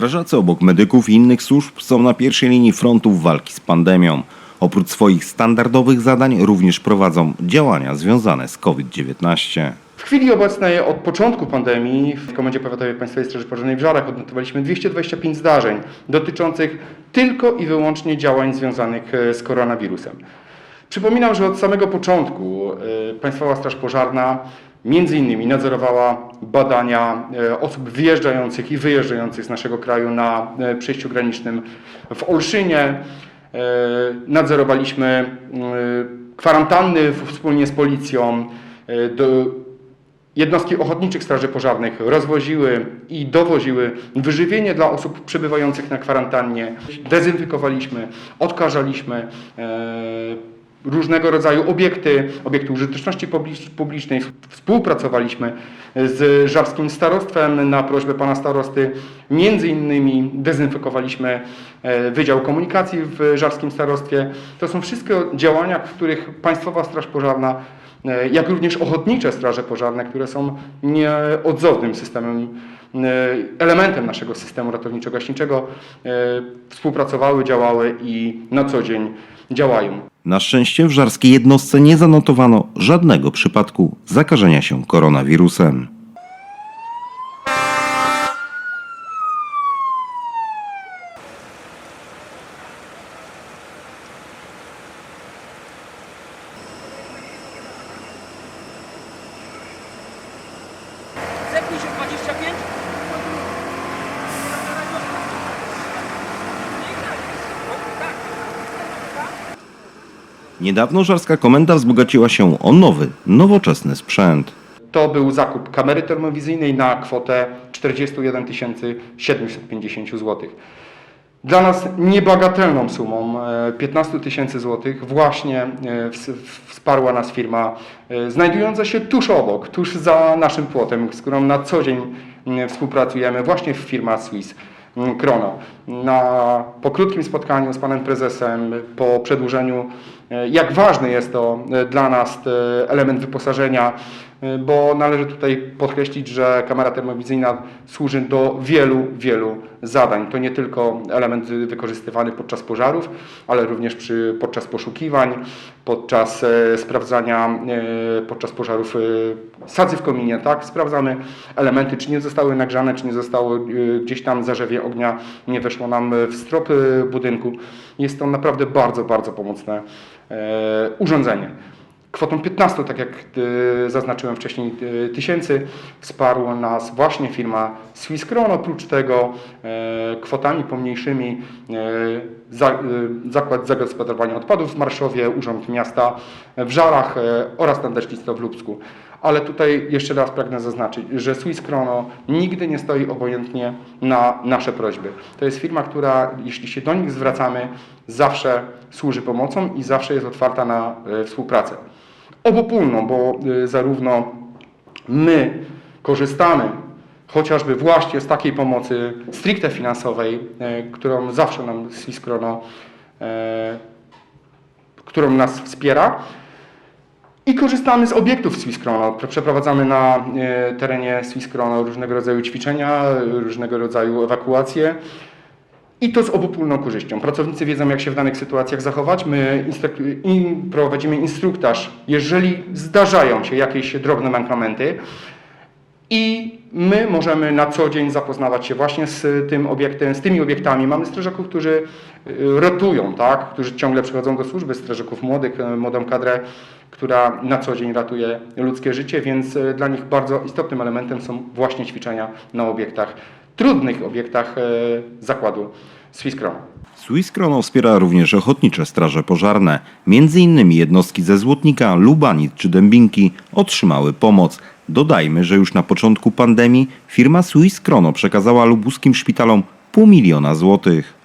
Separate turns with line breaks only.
Strażacy obok medyków i innych służb są na pierwszej linii frontów walki z pandemią. Oprócz swoich standardowych zadań również prowadzą działania związane z COVID-19.
W chwili obecnej od początku pandemii w Komendzie Powiatowej Państwowej Straży Pożarnej w Żarach odnotowaliśmy 225 zdarzeń dotyczących tylko i wyłącznie działań związanych e, z koronawirusem. Przypominam, że od samego początku e, Państwowa Straż Pożarna między innymi nadzorowała badania e, osób wjeżdżających i wyjeżdżających z naszego kraju na e, przejściu granicznym w Olszynie. E, Nadzorowaliśmy kwarantanny wspólnie z policją. Jednostki ochotniczych straży pożarnych rozwoziły i dowoziły wyżywienie dla osób przebywających na kwarantannie. Dezynfekowaliśmy, odkażaliśmy różnego rodzaju obiekty, obiekty użyteczności publicz- publicznej. Współpracowaliśmy z żarskim starostwem na prośbę pana starosty. Między innymi dezynfekowaliśmy e, Wydział Komunikacji w żarskim starostwie. To są wszystko działania, w których Państwowa Straż Pożarna e, jak również ochotnicze straże pożarne, które są nieodzownym systemem, e, elementem naszego systemu ratowniczo-gaśniczego, współpracowały, działały i na co dzień działają.
Na szczęście w żarskiej jednostce nie zanotowano żadnego przypadku zakażenia się koronawirusem. Niedawno żarska komenda wzbogaciła się o nowy, nowoczesny sprzęt.
To był zakup kamery termowizyjnej na kwotę 41 750 zł. Dla nas niebagatelną sumą e, 15 tysięcy złotych właśnie e, ws- wsparła nas firma e, znajdująca się tuż obok, tuż za naszym płotem, z którą na co dzień współpracujemy, właśnie firma Swiss m, Chrono. Na, po krótkim spotkaniu z panem prezesem, po przedłużeniu, e, jak ważny jest to e, dla nas e, element wyposażenia, bo należy tutaj podkreślić, że kamera termowizyjna służy do wielu, wielu zadań. To nie tylko element wykorzystywany podczas pożarów, ale również przy, podczas poszukiwań, podczas e, sprawdzania, e, podczas pożarów e, sadzy w kominie, tak? Sprawdzamy elementy, czy nie zostały nagrzane, czy nie zostało e, gdzieś tam zarzewie ognia, nie weszło nam w strop e, budynku. Jest to naprawdę bardzo, bardzo pomocne e, urządzenie. Kwotą 15, tak jak e, zaznaczyłem wcześniej, e, tysięcy wsparła nas właśnie firma Swiss Chrono. Oprócz tego e, kwotami pomniejszymi e, e, Zakład Zagospodarowania Odpadów w Marszowie, Urząd Miasta w Żarach oraz Nadleśnictwo w Lubsku. Ale tutaj jeszcze raz pragnę zaznaczyć, że Swiss Chrono nigdy nie stoi obojętnie na nasze prośby. To jest firma, która, jeśli się do nich zwracamy, zawsze służy pomocą i zawsze jest otwarta na e, współpracę. Obopólną, bo e, zarówno my korzystamy chociażby właśnie z takiej pomocy stricte finansowej, e, którą zawsze nam Swiss Chrono, którą nas wspiera, i korzystamy z obiektów Swiss Chrono. Przeprowadzamy na e, terenie Swiss Chrono różnego rodzaju ćwiczenia, różnego rodzaju ewakuacje. I to z obopólną korzyścią. Pracownicy wiedzą, jak się w danych sytuacjach zachować. My prowadzimy instruktaż, jeżeli zdarzają się jakieś drobne mankamenty. I my możemy na co dzień zapoznawać się właśnie z tym obiektem, z tymi obiektami. Mamy strażaków, którzy y, rotują, tak? którzy ciągle przychodzą do służby, strażaków młodych, y, młodą kadrę, która na co dzień ratuje ludzkie życie, więc y, dla nich bardzo istotnym elementem są właśnie ćwiczenia na obiektach, trudnych obiektach zakładu Swiss Chrono.
Swiss Chrono wspiera również ochotnicze straże pożarne. Między innymi jednostki ze Złotnika, Lubanic czy Dębinki otrzymały pomoc. Dodajmy, że już na początku pandemii firma Swiss Chrono przekazała lubuskim szpitalom pół miliona złotych.